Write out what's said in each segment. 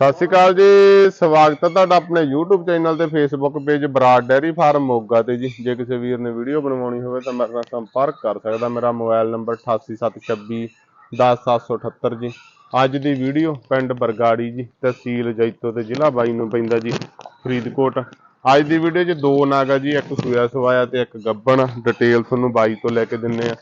ਸਤਿ ਸ਼੍ਰੀ ਅਕਾਲ ਜੀ, ਸਵਾਗਤ ਹੈ ਤੁਹਾਡਾ ਆਪਣੇ YouTube ਚੈਨਲ ਤੇ Facebook page Brar dairy farm Moga ਤੇ ਜੀ। ਜੇ ਕਿਸੇ ਵੀਰ ਨੇ ਵੀਡੀਓ ਬਣਵਾਉਣੀ ਹੋਵੇ ਤਾਂ ਮੇਰੇ ਨਾਲ ਸੰਪਰਕ ਕਰ ਸਕਦਾ ਮੇਰਾ ਮੋਬਾਈਲ ਨੰਬਰ 8876 10778 ਜੀ। ਅੱਜ ਦੀ ਵੀਡੀਓ ਪਿੰਡ ਬਰਗਾੜੀ ਜੀ ਤਹਿਸੀਲ ਜੈਤੋ ਤੇ ਜ਼ਿਲ੍ਹਾ ਬਾਈ ਨੂੰ ਪੈਂਦਾ ਜੀ, ਫਰੀਦਕੋਟ। ਅੱਜ ਦੀ ਵੀਡੀਓ 'ਚ ਦੋ ਨਾਗ ਆ ਜੀ, ਇੱਕ ਸੂਆ ਸਵਾਇਆ ਤੇ ਇੱਕ ਗੱਬਣ। ਡਿਟੇਲ ਤੁਹਾਨੂੰ ਬਾਈ ਤੋਂ ਲੈ ਕੇ ਦਿੰਨੇ ਆ।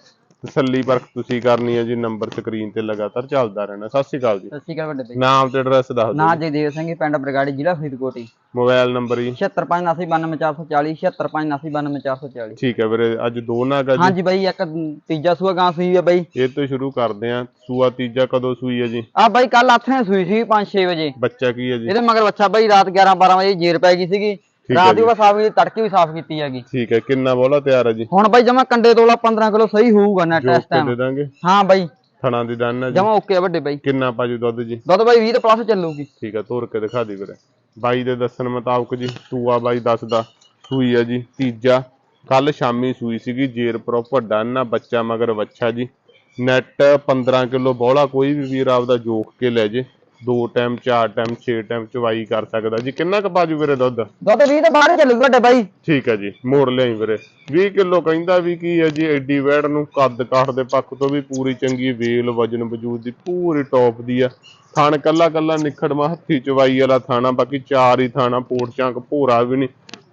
ਤਸੱਲੀ ਪਰਖ ਤੁਸੀਂ ਕਰਨੀ ਹੈ ਜੀ ਨੰਬਰ ਸਕਰੀਨ ਤੇ ਲਗਾਤਾਰ ਚੱਲਦਾ ਰਹਿਣਾ। ਸਤਿ ਸ਼੍ਰੀ ਅਕਾਲ ਜੀ। ਸਤਿ ਸ਼੍ਰੀ ਅਕਾਲ ਵੱਡੇ ਭਾਈ। ਨਾਮ ਤੇ ਐਡਰੈਸ ਦੱਸ ਦਿਓ ਨਾਂ ਜਗਦੇਵ ਸਿੰਘ ਪਿੰਡ ਬਰਗਾੜੀ ਜ਼ਿਲ੍ਹਾ ਫਰੀਦਕੋਟ ਜੀ। ਮੋਬਾਈਲ ਨੰਬਰ ਜੀ। 7598929440 7598929440 ਠੀਕ ਹੈ ਵੀਰੇ ਅੱਜ ਦੋ ਨਾਗ ਆ ਜੀ। ਹਾਂਜੀ ਬਾਈ ਇੱਕ ਤੀਜਾ ਸੂਆ ਗਾਂ ਸੂਈ ਹੈ ਬਾਈ। ਇਹ ਤੋਂ ਸ਼ੁਰੂ ਕਰਦੇ ਆ ਸੂਆ ਤੀਜਾ ਕਦੋਂ ਸੂਈ ਹੈ ਜੀ? ਆ ਬਾਈ ਕੱਲ ਆਥਣੇ ਸੂਈ ਸੀ 5-6 ਵਜੇ। ਬੱਚਾ ਕੀ ਹੈ ਜੀ? ਇਹਦੇ ਮਗਰ ਬੱਚਾ ਬਾਈ ਰਾਤ 11-12 ਵਜੇ ਜੇਰ ਪੈ ਗਈ ਸੀਗੀ। ਰਾਤ। ਦੀ ਉਹ ਸਾਫ਼ ਕੀਤੀ ਤੜਕੇ ਵੀ ਸਾਫ਼ ਕੀਤੀ ਹੈਗੀ। ਠੀਕ ਹੈ ਕਿੰਨਾ ਬੋਲਾ ਤਿਆਰ ਹੈ ਜੀ? ਹੁਣ ਬਾਈ ਜਮਾ ਕੰਡੇ ਤੋਲਾ 15 ਕਿਲੋ ਸਹੀ ਹੋਊਗਾ ਇਸ ਕੇ ਟਾਈਮ ਦੇ ਦਾਂਗੇ? ਹਾਂ ਬਾਈ। ਥਣਾ ਦੀ ਦੰਨ ਹੈ ਜੀ। ਜਮਾ ਓਕੇ ਵੱਡੇ ਬਾਈ। ਕਿੰਨਾ ਪਾਜੂ ਦੁੱਧ ਜੀ? ਦੁੱਧ ਬਾਈ 20 ਤੋਂ ਪਲੱਸ ਚੱਲੂਗੀ। ਠੀਕ ਹੈ ਤੋਰ ਕੇ ਦਿਖਾ ਦੀ ਵੀਰੇ। ਬਾਈ ਦੇ ਦੱਸਣ ਮੁਤਾਬਕ ਜੀ ਸੂਆ ਬਾਈ ਦੱਸਦਾ ਸੂਈ ਹੈ ਜੀ। ਤੀਜਾ ਕੱਲ ਸ਼ਾਮੀ ਸੂਈ ਸੀਗੀ ਜੇਰ ਪ੍ਰੋਪਰ ਡਨ ਆ ਬੱਚਾ ਮਗਰ ਵੱਛਾ ਜੀ। ਨੈਟ 15 ਕਿਲੋ ਬੋਲਾ ਕੋਈ ਵੀ ਵੀਰ ਆਪਦਾ ਜੋਖ ਕੇ ਲੈ ਜੇ। ਦੋ ਟਾਈਮ ਚਾਰ ਟਾਈਮ ਛੇ ਟਾਈਮ ਚਵਾਈ ਕਰ ਸਕਦਾ। ਜੀ ਕਿੰਨਾ ਕੁ ਪਾਜੂ ਵੀਰੇ ਦੁੱਧ? ਦੁੱਧ 20 ਤੋਂ ਬਾਹਰ ਹੀ ਚੱਲੂਗਾ ਵੱਡੇ ਬਾਈ ਠੀਕ ਹੈ ਜੀ ਮੋੜ ਲਿਆਈ ਵੀਰੇ। 20 ਕਿਲੋ ਕਹਿੰਦਾ ਵੀ ਕੀ ਹੈ ਜੀ ਐਡੀ ਵੈੜ ਨੂੰ ਕੱਦ ਕਾਠ ਦੇ ਪੱਖ ਤੋਂ ਵੀ ਪੂਰੀ ਚੰਗੀ ਵੇਲ ਵਜਨ ਵਜੂਦ ਦੀ ਪੂਰੀ ਟੌਪ ਦੀ ਆ। ਥਣ ਕੱਲਾ ਕੱਲਾ ਨਿਖੜਵਾ ਹੱਥੀ ਚਵਾਈ ਵਾਲਾ ਥਾਣਾ ਬਾਕੀ ਚਾਰ ਹੀ ਥਾਣਾ ਪੋਟ ਚਾਂਕ ਭੋਰਾ ਵੀ ਨਹੀਂ।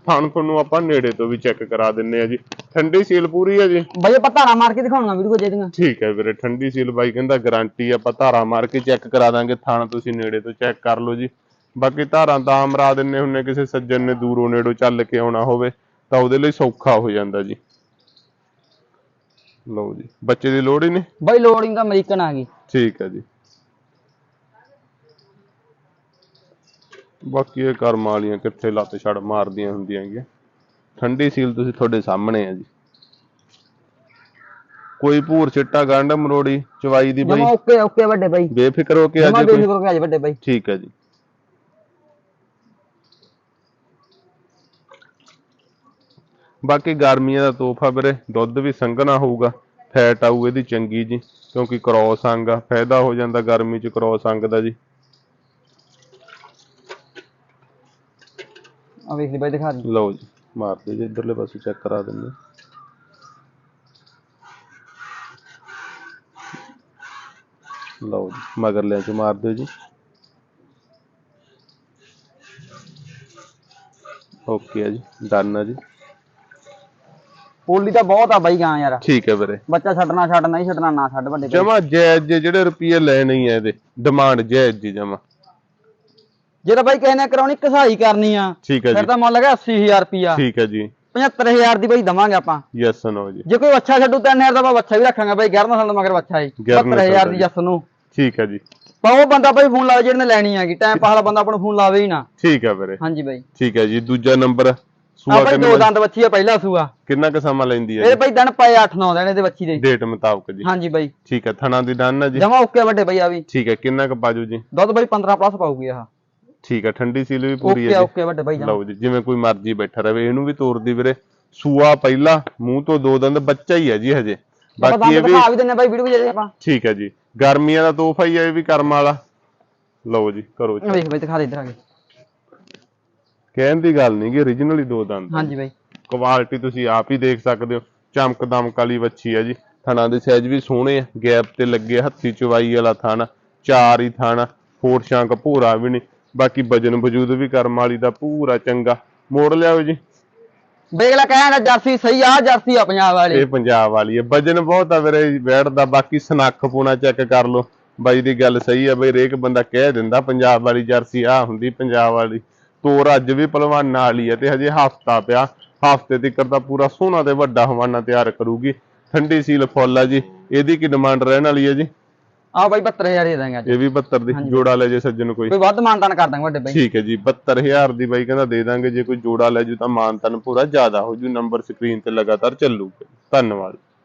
ਥਣ ਤੁਹਾਨੂੰ ਆਪਾਂ ਨੇੜੇ ਤੋਂ ਵੀ ਚੈੱਕ ਕਰਾ ਦਿੰਨੇ ਆ ਜੀ। ਠੰਡੀ ਸੀਲ ਪੂਰੀ ਹੈ ਜੀ? ਬਾਈ ਆਪਾਂ ਧਾਰਾ ਮਾਰ ਕੇ ਦਿਖਾਉਣਾ ਵੀਡੀਓ ਜਿਹਦੀਆਂ ਠੀਕ ਹੈ ਵੀਰੇ ਠੰਡੀ ਸੀਲ ਬਾਈ ਕਹਿੰਦਾ ਗਾਰੰਟੀ ਆਪਾਂ ਧਾਰਾ ਮਾਰ ਕੇ ਚੈੱਕ ਕਰਾ ਦਾਂਗੇ ਥਣ ਤੁਸੀਂ ਨੇੜੇ ਤੋਂ ਚੈੱਕ ਕਰ ਲਓ ਜੀ। ਬਾਕੀ ਧਾਰਾਂ ਤਾਂ ਮਰਾ ਦਿੰਨੇ ਹੁੰਨੇ ਕਿਸੇ ਸੱਜਣ ਨੇ ਦੂਰੋਂ ਨੇੜੋਂ ਚੱਲ ਕੇ ਆਉਣਾ ਹੋਵੇ ਤਾਂ ਉਹਦੇ ਲਈ ਸੌਖਾ ਹੋ ਜਾਂਦਾ ਜੀ। ਲਓ ਜੀ ਬੱਚੇ ਦੀ ਲੋੜ ਹੀ ਨਹੀਂ? ਬਾਈ ਲੋਡਿੰਗ ਦਾ ਅਮਰੀਕਨ ਆ ਗਈ। ਠੀਕ ਹੈ ਜੀ। ਬਾਕੀ ਇਹ ਕਰਮ ਵਾਲੀਆਂ ਕਿੱਥੇ ਲੱਤ ਛੜ ਮਾਰਦੀਆਂ ਹੁੰਦੀਆਂ ਹੈਗੀਆਂ। ਠੰਡੀ ਸੀਲ ਤੁਸੀਂ ਤੁਹਾਡੇ ਸਾਹਮਣੇ ਆ ਜੀ। ਕੋਈ ਭੂਰ ਚਿੱਟਾ ਗੰਢ ਮਰੋੜੀ ਚਵਾਈ ਦੀ ਜਮਾ ਬਈ ਓਕੇ ਓਕੇ ਵੱਡੇ ਬਾਈ। ਬੇਫਿਕਰ ਹੋ ਕੇ ਜਮਾ ਅੱਜ ਕੋਈ। ਬੇਫਿਕਰ ਹੋ ਕੇ ਆ ਜਾ ਵੱਡੇ ਬਾਈ। ਠੀਕ ਹੈ ਜੀ। ਬਾਕੀ ਗਰਮੀਆਂ ਦਾ ਤੋਹਫਾ ਵੀਰੇ ਦੁੱਧ ਵੀ ਸੰਘਣਾ ਹੋਊਗਾ ਫੈਟ ਆਊ ਇਹਦੀ ਚੰਗੀ ਜੀ ਕਿਉਂਕਿ ਕ੍ਰੋਸ ਅੰਗ ਆ ਫਾਇਦਾ ਹੋ ਜਾਂਦਾ ਗਰਮੀ ਚ ਕ੍ਰੋਸ ਅੰਗ ਦਾ ਜੀ। ਆ ਵੇਖ ਲਈ ਬਾਈ ਦਿਖਾ ਦੇ ਲਓ ਜੀ ਮਾਰ ਦਿਓ ਜੀ ਇਧਰਲੇ ਪਾਸੇ ਚੈੱਕ ਕਰਾ ਦਿੰਦੇ। ਲਓ ਜੀ ਮਗਰਲੇ ਚ ਮਾਰ ਦਿਓ ਜੀ। ਓਕੇ ਆ ਜੀ ਡਨ ਆ ਜੀ। ਪੋਲੀ ਤਾਂ ਬਹੁਤ ਆ ਬਾਈ ਗਾਂ ਯਾਰ। ਠੀਕ ਹੈ ਵੀਰੇ। ਬੱਚਾ ਛੱਡਣਾ ਛੱਡ ਨਹੀਂ ਛੱਡਣਾ ਨਾ ਛੱਡ ਵੱਡੇ ਜਮਾ ਜਿਹੇ ਜਿਹੜੇ ਰੁਪਏ ਲੈਣੇ ਹੀ ਆ ਇਹਦੇ ਡਿਮਾਂਡ ਜਾਇਜ਼ ਜੀ ਜਮਾ। ਜੇ ਤਾਂ ਬਾਈ ਕਿਸੇ ਨੇ ਕਰਾਉਣੀ ਕਸਾਈ ਕਰਨੀ ਆ। ਠੀਕ ਹੈ ਫਿਰ ਜੀ। ਤਾਂ ਮੁੱਲ ਹੈਗਾ 80000 ਰੁਪਿਆ ਠੀਕ ਹੈ ਜੀ। 75000 ਦੀ ਬਾਈ ਦਵਾਂਗੇ ਆਪਾਂ। ਯੈਸ ਨੋ ਜੀ। ਜੇ ਕੋਈ ਅੱਛਾ ਛੱਡੂ 3000 ਦਾ ਆਪਾਂ ਬੱਚਾ ਵੀ ਰੱਖਾਂਗੇ ਬਾਈ 11 ਸਾਲ ਦਾ ਮਗਰ ਬੱਚਾ ਹੈ ਗਿਆਰ੍ਹਾਂ ਸਾਲ 75000 ਦਾ। ਜੱਸ ਨੂੰ। ਠੀਕ ਹੈ ਜੀ। ਪਰ ਉਹ ਬੰਦਾ ਬਾਈ ਫੋਨ ਲਾਵੇ ਜਿਹਨੇ ਲੈਣੀ ਹੈਗੀ। ਟਾਈਮ ਪਾਸ ਵਾਲਾ ਬੰਦਾ ਆਪਾਂ ਨੂੰ ਫੋਨ ਲਾਵੇ ਹੀ ਨਾ। ਠੀਕ ਹੈ ਵੀਰੇ। ਹਾਂਜੀ ਬਾਈ। ਠੀਕ ਹੈ ਜੀ। ਦੂਜਾ ਨੰਬਰ ਸੂਆ ਬਾਈ ਦੋ ਕਿੰਨਾ ਦੰਦ ਬੱਚੀ ਆ ਪਹਿਲਾ ਸੂਆ। ਕਿੰਨਾ ਕੁ ਸਮਾਂ ਲੈਂਦੀ ਹੈ ਇਹ ਬਾਈ ਦਿਨ ਪਏ 8-9 ਦਿਨ ਇਹਦੇ ਬੱਚੀ ਦੇ। ਡੇਟ ਮੁਤਾਬਕ ਜੀ। ਹਾਂਜੀ ਬਾਈ। ਠੀਕ ਹੈ ਥਣਾ ਦੀ ਡਨ ਹੈ ਜੀ। ਜਮਾ ਓਕੇ ਵੱਡੇ ਬਾਈ ਆ ਵੀ। ਠੀਕ ਹੈ ਕਿੰਨਾ ਕੁ ਬਾਜੂ ਜੀ? ਦੁੱਧ ਬਾਈ 15 ਪਲੱਸ ਪਾਊਗੀ ਆਹ। ਠੀਕ ਹੈ ਠੰਡੀ ਸੀਲ ਵੀ ਪੂਰੀ ਹੈ ਓਕੇ ਵੱਡੇ ਲਓ ਜੀ ਜਿਵੇਂ ਕੋਈ ਮਰਜ਼ੀ ਬੈਠਾ ਰਵੇ ਇਹਨੂੰ ਵੀ ਤੋਰਦੀ ਵੀਰੇ। ਸੂਆ ਪਹਿਲਾ ਮੂੰਹ ਤੋਂ ਦੋ ਦੰਦ ਬੱਚਾ ਹੀ ਹੈ ਜੀ ਹਜੇ। ਬਾਕੀ ਇਹ ਵੀ ਦਿਖਾ ਵੀ ਦਿੰਨੇ ਬਾਈ ਵੀਡੀਓ ਜਿਹੜੇ ਆਪਾਂ। ਠੀਕ ਹੈ ਜੀ। ਗਰਮੀਆਂ ਦਾ ਤੋਹਫਾ ਹੀ ਹੈ ਇਹ ਵੀ ਕਰਮ ਵਾਲਾ। ਲਓ ਜੀ ਕਰੋ ਜੀ। ਵੇਖ ਬਾਈ ਦਿਖਾ ਦੇ ਇੱਧਰ ਆ ਕੇ ਕਹਿਣ ਦੀ ਗੱਲ ਨਹੀਂ ਕਿ origignal ਹੀ ਦੋ ਦੰਦ। ਹਾਂਜੀ ਬਾਈ। ਕੁਆਲਿਟੀ ਤੁਸੀਂ ਆਪ ਹੀ ਦੇਖ ਸਕਦੇ ਹੋ। ਚਮਕ ਦਮਕ ਵਾਲੀ ਵੱਛੀ ਹੈ ਜੀ। ਥਣਾ ਦੇ ਸਾਈਜ਼ ਵੀ ਸੋਹਣੇ ਆ। ਗੈਪ ਤੇ ਲੱਗੇ ਹੱਥੀ ਚਵਾਈ ਵਾਲਾ ਥਣ ਚਾਰ ਹੀ ਥਣ ਹੋਰ ਸ਼ਾਂਕ ਭੂਰਾ ਵੀ ਨਹੀਂ ਬਾਕੀ ਵਜਨ ਵਜੂਦ ਵੀ ਕਰਮ ਵਾਲੀ ਦਾ ਪੂਰਾ ਚੰਗਾ। ਮੋੜ ਲਿਆਓ ਜੀ। ਬੇਗਲਾ ਕਹਿੰਦਾ ਜਰਸੀ ਸਹੀ ਆ ਜਰਸੀ ਆ ਪੰਜਾਬ ਵਾਲੀ। ਇਹ ਪੰਜਾਬ ਵਾਲੀ ਹੈ ਵਜਨ ਬਹੁਤ ਆ ਵੀਰੇ ਬੈਠ ਦਾ ਬਾਕੀ ਸਨੱਖ ਪੂਣਾ ਚੈੱਕ ਕਰ ਲਓ। ਬਾਈ ਦੀ ਗੱਲ ਸਹੀ ਹੈ ਬਈ ਹਰੇਕ ਬੰਦਾ ਕਹਿ ਦਿੰਦਾ ਪੰਜਾਬ ਵਾਲੀ ਜਰਸੀ ਆ ਹੁੰਦੀ ਪੰਜਾਬ ਵਾਲੀ। ਤੋਰ ਅੱਜ ਵੀ ਪਹਿਲਵਾਨਾਂ ਵਾਲੀ ਹੈ ਤੇ ਹਜੇ ਹਫਤਾ ਪਿਆ। ਹਫ਼ਤੇ ਤੱਕ ਦਾ ਪੂਰਾ ਸੋਹਣਾ ਤੇ ਵੱਡਾ ਹਵਾਨਾ ਤਿਆਰ ਕਰੂਗੀ। ਠੰਡੀ ਸੀਲ ਫੁੱਲ ਆ ਜੀ। ਇਹਦੀ ਕੀ ਡਿਮਾਂਡ ਰਹਿਣ ਵਾਲੀ ਹੈ ਜੀ? ਆ ਬਾਈ 72000 ਦੇ ਦਾਂਗੇ ਅੱਜ। ਇਹ ਵੀ 72 ਦੀ ਜੋੜਾ ਲੈ ਜੇ ਸੱਜਣ ਕੋਈ। ਕੋਈ ਵੱਧ ਮਾਨਤਾਨ ਕਰ ਦਾਂਗੇ ਵੱਡੇ ਬਾਈ। ਠੀਕ ਹੈ ਜੀ 72000 ਦੀ ਬਾਈ ਕਹਿੰਦਾ ਦੇ ਦਾਂਗੇ ਜੇ ਕੋਈ ਜੋੜਾ ਲੈ ਜੂ ਤਾਂ ਮਾਨਤਨ ਪੂਰਾ ਜ਼ਿਆਦਾ ਹੋ ਜੂ ਨੰਬਰ ਸਕਰੀਨ ਤੇ ਲਗਾਤਾਰ ਚੱਲੂਗਾ। ਧੰਨਵਾਦ।